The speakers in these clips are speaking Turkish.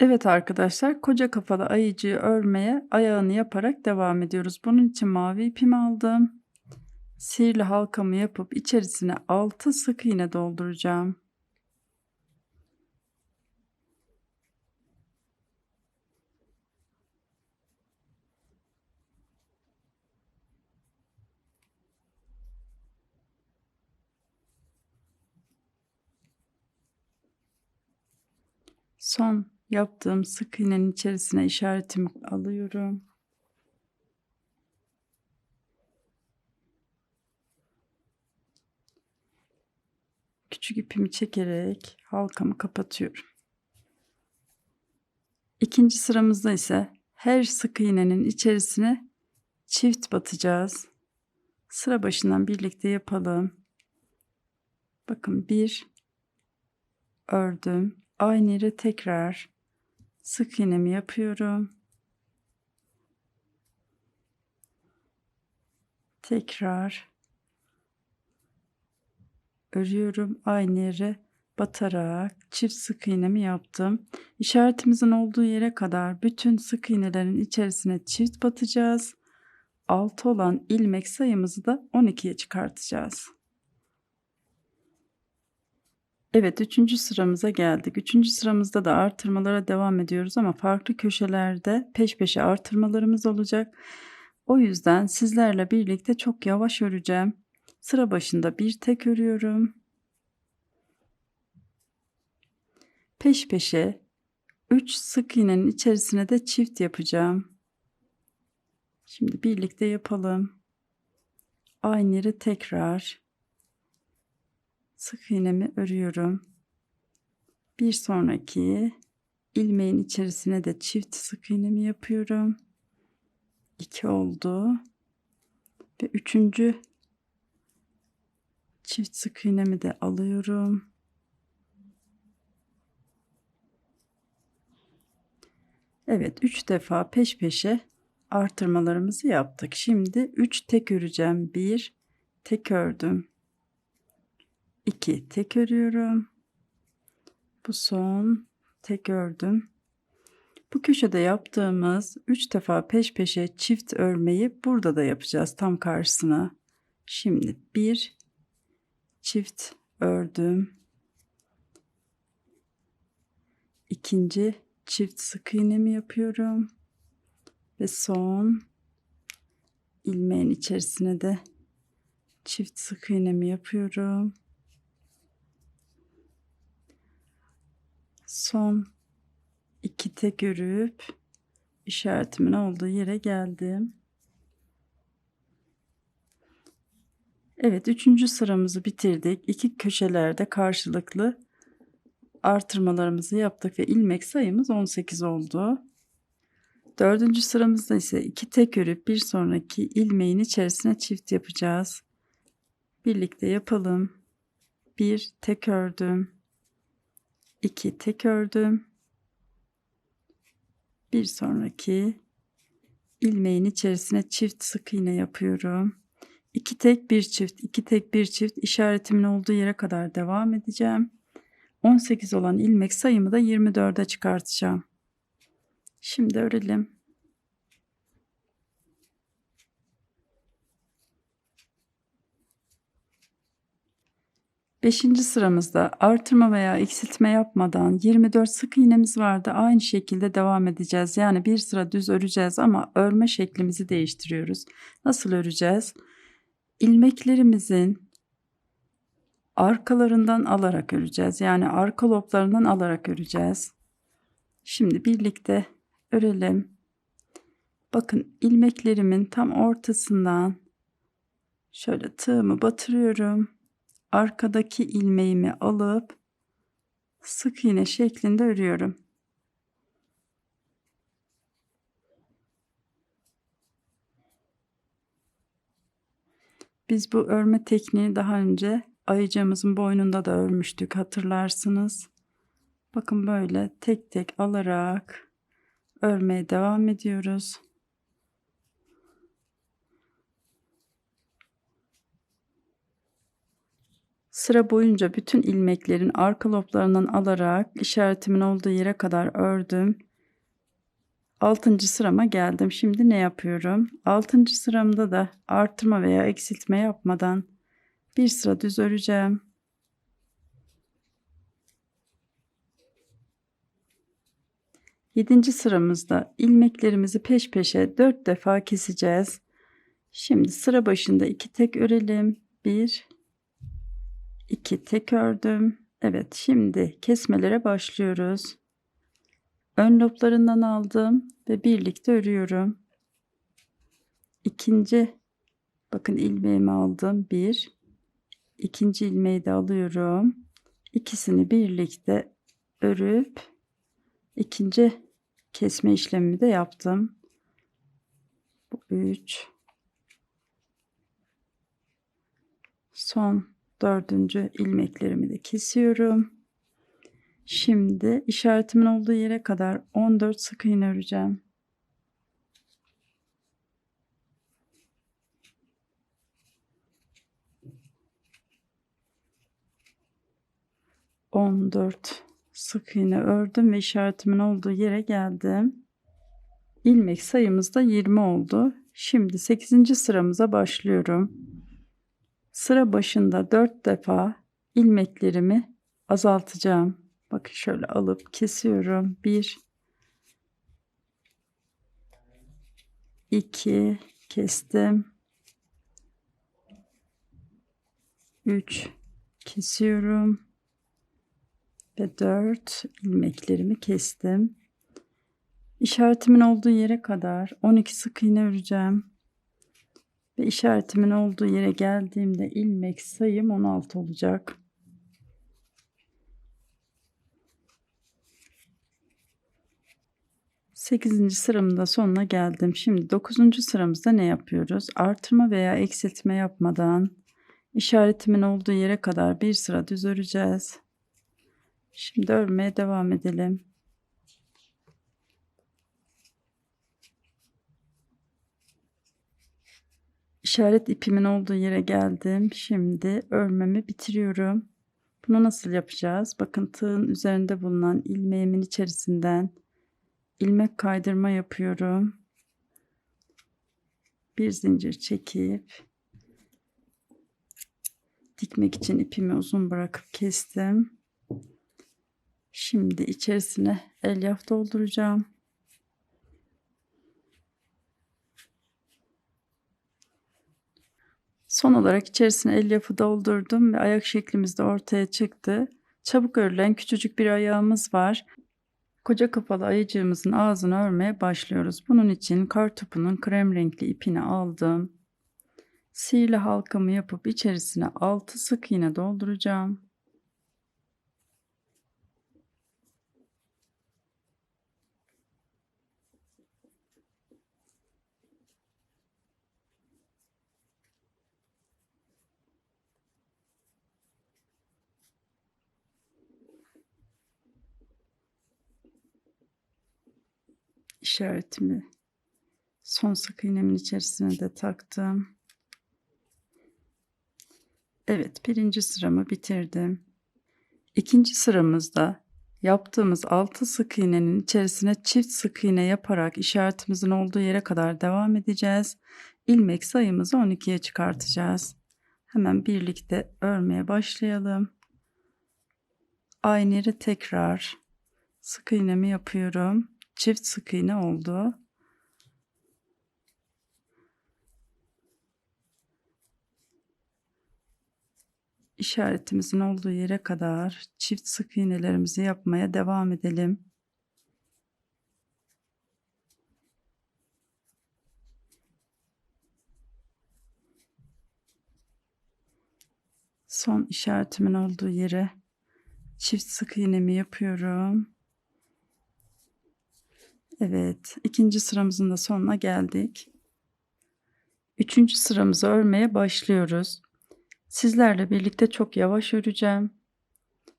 Evet arkadaşlar koca kafalı ayıcığı örmeye ayağını yaparak devam ediyoruz. Bunun için mavi ipimi aldım. Sihirli halkamı yapıp içerisine 6 sık iğne dolduracağım. Son yaptığım sık iğnenin içerisine işaretimi alıyorum. Küçük ipimi çekerek halkamı kapatıyorum. İkinci sıramızda ise her sık iğnenin içerisine çift batacağız. Sıra başından birlikte yapalım. Bakın bir ördüm. Aynı yere tekrar sık iğnemi yapıyorum. Tekrar örüyorum. Aynı yere batarak çift sık iğnemi yaptım. İşaretimizin olduğu yere kadar bütün sık iğnelerin içerisine çift batacağız. 6 olan ilmek sayımızı da 12'ye çıkartacağız. Evet, üçüncü sıramıza geldik. Üçüncü sıramızda da artırmalara devam ediyoruz ama farklı köşelerde peş peşe artırmalarımız olacak. O yüzden sizlerle birlikte çok yavaş öreceğim. Sıra başında bir tek örüyorum. Peş peşe 3 sık iğnenin içerisine de çift yapacağım. Şimdi birlikte yapalım. Aynı yere tekrar sık iğnemi örüyorum. Bir sonraki ilmeğin içerisine de çift sık iğnemi yapıyorum. 2 oldu. Ve üçüncü çift sık iğnemi de alıyorum. Evet 3 defa peş peşe artırmalarımızı yaptık. Şimdi 3 tek öreceğim. 1 tek ördüm. 2 tek örüyorum. Bu son tek ördüm. Bu köşede yaptığımız 3 defa peş peşe çift örmeyi burada da yapacağız tam karşısına. Şimdi bir çift ördüm. İkinci çift sık iğnemi yapıyorum. Ve son ilmeğin içerisine de çift sık iğnemi yapıyorum. Son iki tek örüp işaretimin olduğu yere geldim. Evet üçüncü sıramızı bitirdik. İki köşelerde karşılıklı artırmalarımızı yaptık ve ilmek sayımız 18 oldu. Dördüncü sıramızda ise iki tek örüp bir sonraki ilmeğin içerisine çift yapacağız. Birlikte yapalım. Bir tek ördüm. 2 tek ördüm. Bir sonraki ilmeğin içerisine çift sık iğne yapıyorum. 2 tek bir çift, 2 tek bir çift işaretimin olduğu yere kadar devam edeceğim. 18 olan ilmek sayımı da 24'e çıkartacağım. Şimdi örelim. Beşinci sıramızda artırma veya eksiltme yapmadan 24 sık iğnemiz vardı. Aynı şekilde devam edeceğiz. Yani bir sıra düz öreceğiz ama örme şeklimizi değiştiriyoruz. Nasıl öreceğiz? İlmeklerimizin arkalarından alarak öreceğiz. Yani arka loblarından alarak öreceğiz. Şimdi birlikte örelim. Bakın ilmeklerimin tam ortasından şöyle tığımı batırıyorum arkadaki ilmeğimi alıp sık iğne şeklinde örüyorum. Biz bu örme tekniği daha önce ayıcığımızın boynunda da örmüştük hatırlarsınız. Bakın böyle tek tek alarak örmeye devam ediyoruz. Sıra boyunca bütün ilmeklerin arka loblarından alarak işaretimin olduğu yere kadar ördüm. 6. sırama geldim. Şimdi ne yapıyorum? 6. sıramda da artırma veya eksiltme yapmadan bir sıra düz öreceğim. Yedinci sıramızda ilmeklerimizi peş peşe dört defa keseceğiz. Şimdi sıra başında iki tek örelim. Bir, iki tek ördüm. Evet şimdi kesmelere başlıyoruz. Ön loblarından aldım ve birlikte örüyorum. İkinci bakın ilmeğimi aldım. Bir, ikinci ilmeği de alıyorum. İkisini birlikte örüp ikinci kesme işlemimi de yaptım. Bu 3 son dördüncü ilmeklerimi de kesiyorum. Şimdi işaretimin olduğu yere kadar 14 sık iğne öreceğim. On dört sık iğne ördüm ve işaretimin olduğu yere geldim. İlmek sayımız da 20 oldu. Şimdi 8. sıramıza başlıyorum. Sıra başında 4 defa ilmeklerimi azaltacağım. Bakın şöyle alıp kesiyorum. 1 2 kestim. 3 kesiyorum ve 4 ilmeklerimi kestim. İşaretimin olduğu yere kadar 12 sık iğne öreceğim. Ve işaretimin olduğu yere geldiğimde ilmek sayım 16 olacak. Sekizinci sıramın sonuna geldim. Şimdi dokuzuncu sıramızda ne yapıyoruz? Artırma veya eksiltme yapmadan işaretimin olduğu yere kadar bir sıra düz öreceğiz. Şimdi örmeye devam edelim. İşaret ipimin olduğu yere geldim. Şimdi örmemi bitiriyorum. Bunu nasıl yapacağız? Bakın tığın üzerinde bulunan ilmeğimin içerisinden ilmek kaydırma yapıyorum. Bir zincir çekip dikmek için ipimi uzun bırakıp kestim. Şimdi içerisine elyaf dolduracağım. Son olarak içerisine elyafı doldurdum ve ayak şeklimiz de ortaya çıktı. Çabuk örülen küçücük bir ayağımız var. Koca kapalı ayıcığımızın ağzını örmeye başlıyoruz. Bunun için kartopunun krem renkli ipini aldım. Sihirli halkamı yapıp içerisine 6 sık iğne dolduracağım. İşaretimi son sık iğnemin içerisine de taktım. Evet birinci sıramı bitirdim. İkinci sıramızda yaptığımız 6 sık iğnenin içerisine çift sık iğne yaparak işaretimizin olduğu yere kadar devam edeceğiz. İlmek sayımızı 12'ye çıkartacağız. Hemen birlikte örmeye başlayalım. Aynı yere tekrar sık iğnemi yapıyorum çift sık iğne oldu. işaretimizin olduğu yere kadar çift sık iğnelerimizi yapmaya devam edelim. Son işaretimin olduğu yere çift sık iğnemi yapıyorum. Evet, ikinci sıramızın da sonuna geldik. Üçüncü sıramızı örmeye başlıyoruz. Sizlerle birlikte çok yavaş öreceğim.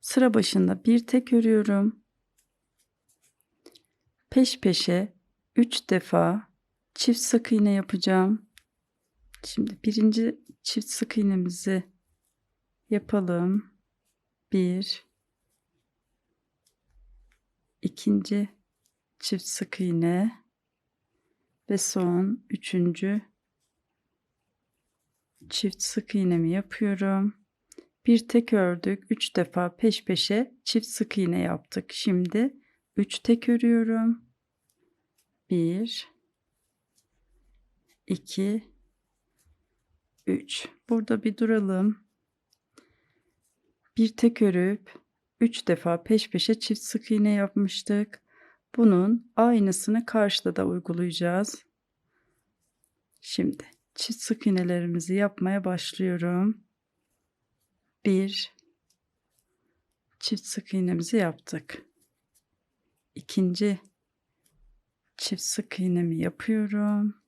Sıra başında bir tek örüyorum. Peş peşe 3 defa çift sık iğne yapacağım. Şimdi birinci çift sık iğnemizi yapalım. Bir, ikinci çift sık iğne ve son üçüncü çift sık iğnemi yapıyorum. Bir tek ördük. Üç defa peş peşe çift sık iğne yaptık. Şimdi üç tek örüyorum. Bir, iki, üç. Burada bir duralım. Bir tek örüp üç defa peş peşe çift sık iğne yapmıştık. Bunun aynısını karşıda da uygulayacağız. Şimdi çift sık iğnelerimizi yapmaya başlıyorum. Bir çift sık iğnemizi yaptık. İkinci çift sık iğnemi yapıyorum.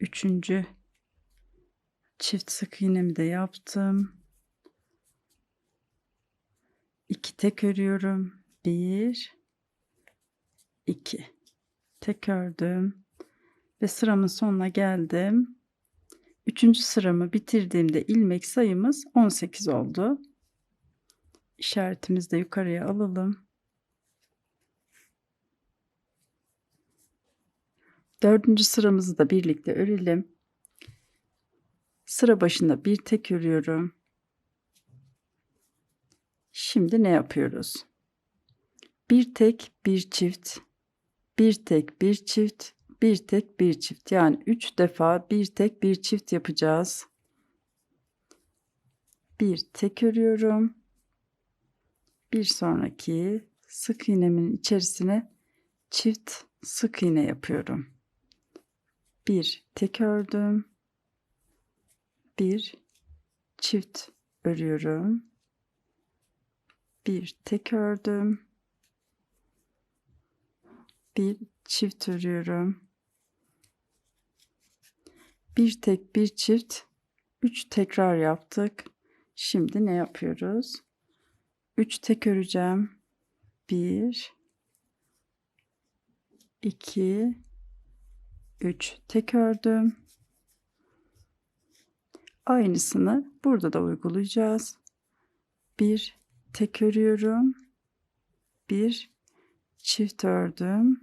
Üçüncü çift sık iğnemi de yaptım. İki tek örüyorum. Bir, iki. Tek ördüm ve sıramın sonuna geldim. Üçüncü sıramı bitirdiğimde ilmek sayımız 18 oldu. İşaretimizi de yukarıya alalım. Dördüncü sıramızı da birlikte örelim. Sıra başında bir tek örüyorum. Şimdi ne yapıyoruz? Bir tek bir çift, bir tek bir çift, bir tek bir çift. Yani üç defa bir tek bir çift yapacağız. Bir tek örüyorum. Bir sonraki sık iğnemin içerisine çift sık iğne yapıyorum. Bir tek ördüm. Bir çift örüyorum. Bir tek ördüm. Bir çift örüyorum. Bir tek bir çift. Üç tekrar yaptık. Şimdi ne yapıyoruz? Üç tek öreceğim. Bir, iki, üç tek ördüm. Aynısını burada da uygulayacağız. Bir tek örüyorum. Bir çift ördüm.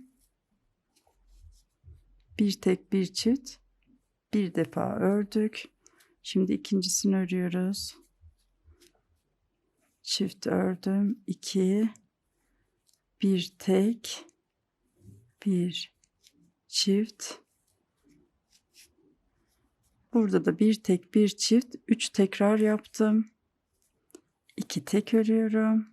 Bir tek bir çift. Bir defa ördük. Şimdi ikincisini örüyoruz. Çift ördüm. 2 bir tek bir çift Burada da bir tek bir çift üç tekrar yaptım. 2 tek örüyorum.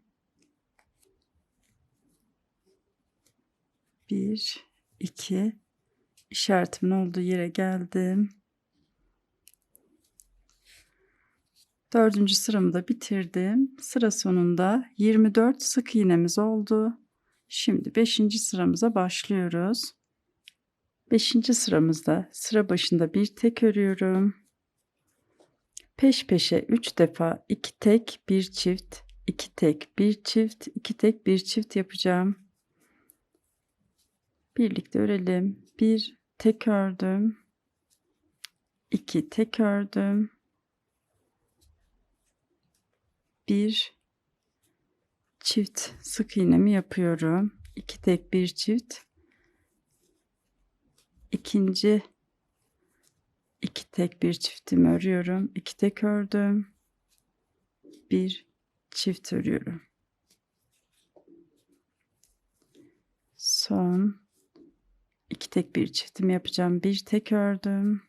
1 2 işaretimin olduğu yere geldim. Dördüncü sıramı da bitirdim. Sıra sonunda 24 sık iğnemiz oldu. Şimdi 5. sıramıza başlıyoruz. 5. sıramızda sıra başında bir tek örüyorum. Peş peşe 3 defa 2 tek, bir çift, 2 tek, bir çift, 2 tek, bir çift yapacağım. Birlikte örelim. 1 tek ördüm. 2 tek ördüm. 1 çift sık iğnemi yapıyorum. 2 tek, bir çift. İkinci iki tek bir çiftimi örüyorum. iki tek ördüm. Bir çift örüyorum. Son iki tek bir çiftimi yapacağım. Bir tek ördüm.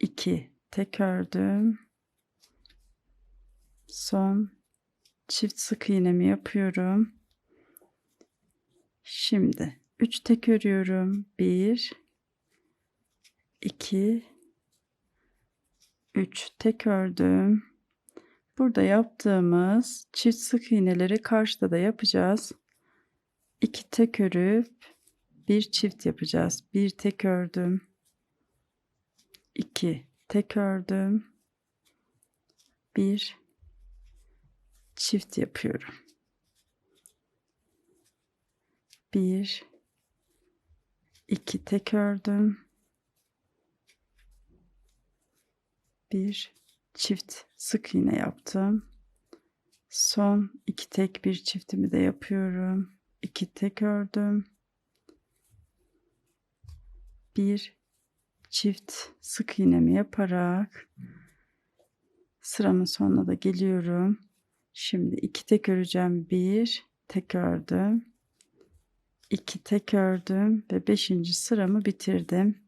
iki tek ördüm. Son çift sık iğnemi yapıyorum. Şimdi 3 tek örüyorum. 1 2 3 tek ördüm. Burada yaptığımız çift sık iğneleri karşıda da yapacağız. 2 tek örüp bir çift yapacağız. Bir tek ördüm. 2 tek ördüm. Bir çift yapıyorum. Bir 2 tek ördüm. Bir çift sık iğne yaptım. Son iki tek bir çiftimi de yapıyorum. İki tek ördüm. Bir çift sık iğnemi yaparak sıramın sonuna da geliyorum. Şimdi iki tek öreceğim. Bir tek ördüm. iki tek ördüm ve beşinci sıramı bitirdim.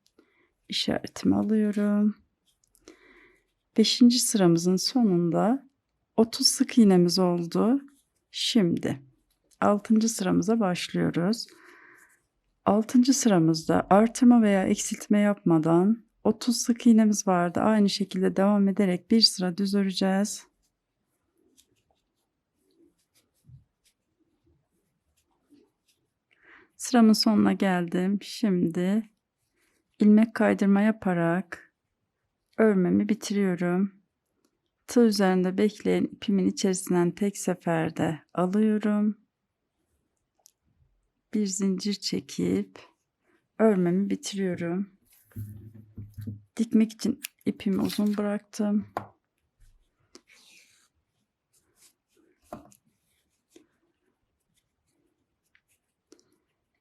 İşaretimi alıyorum. Beşinci sıramızın sonunda 30 sık iğnemiz oldu. Şimdi 6. sıramıza başlıyoruz. 6. sıramızda artırma veya eksiltme yapmadan 30 sık iğnemiz vardı. Aynı şekilde devam ederek bir sıra düz öreceğiz. Sıramın sonuna geldim. Şimdi ilmek kaydırma yaparak örmemi bitiriyorum. Tığ üzerinde bekleyen ipimin içerisinden tek seferde alıyorum. Bir zincir çekip örmemi bitiriyorum. Dikmek için ipimi uzun bıraktım.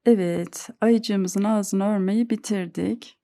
Evet, ayıcığımızın ağzını örmeyi bitirdik.